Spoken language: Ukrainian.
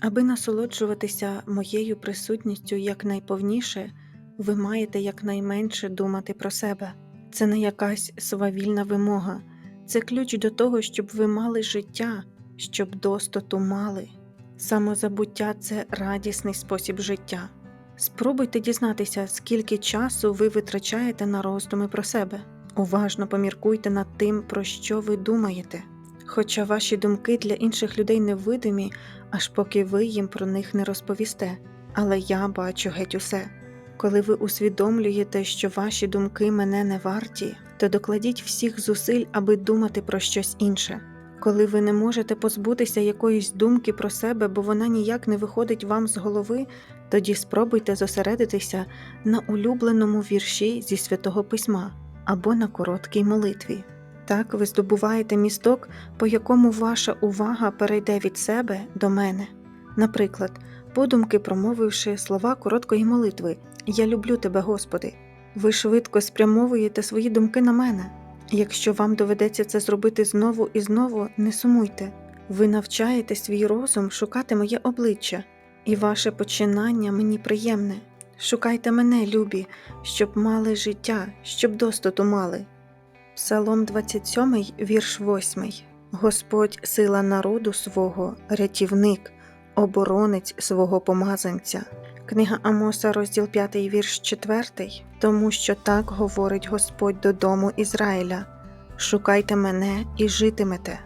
Аби насолоджуватися моєю присутністю якнайповніше, ви маєте якнайменше думати про себе. Це не якась свавільна вимога, це ключ до того, щоб ви мали життя, щоб достоту мали. Самозабуття це радісний спосіб життя. Спробуйте дізнатися, скільки часу ви витрачаєте на роздуми про себе. Уважно поміркуйте над тим, про що ви думаєте. Хоча ваші думки для інших людей невидимі, аж поки ви їм про них не розповісте. Але я бачу геть усе. Коли ви усвідомлюєте, що ваші думки мене не варті, то докладіть всіх зусиль, аби думати про щось інше. Коли ви не можете позбутися якоїсь думки про себе, бо вона ніяк не виходить вам з голови, тоді спробуйте зосередитися на улюбленому вірші зі святого письма або на короткій молитві. Так ви здобуваєте місток, по якому ваша увага перейде від себе до мене. Наприклад, подумки промовивши слова короткої молитви Я люблю тебе, Господи. Ви швидко спрямовуєте свої думки на мене. Якщо вам доведеться це зробити знову і знову, не сумуйте. Ви навчаєте свій розум шукати моє обличчя, і ваше починання мені приємне. Шукайте мене, любі, щоб мали життя, щоб достоту мали. Псалом 27, вірш 8. Господь сила народу свого, рятівник, оборонець свого помазанця. Книга Амоса, розділ 5, вірш 4. Тому що так говорить Господь додому Ізраїля: Шукайте мене і житимете.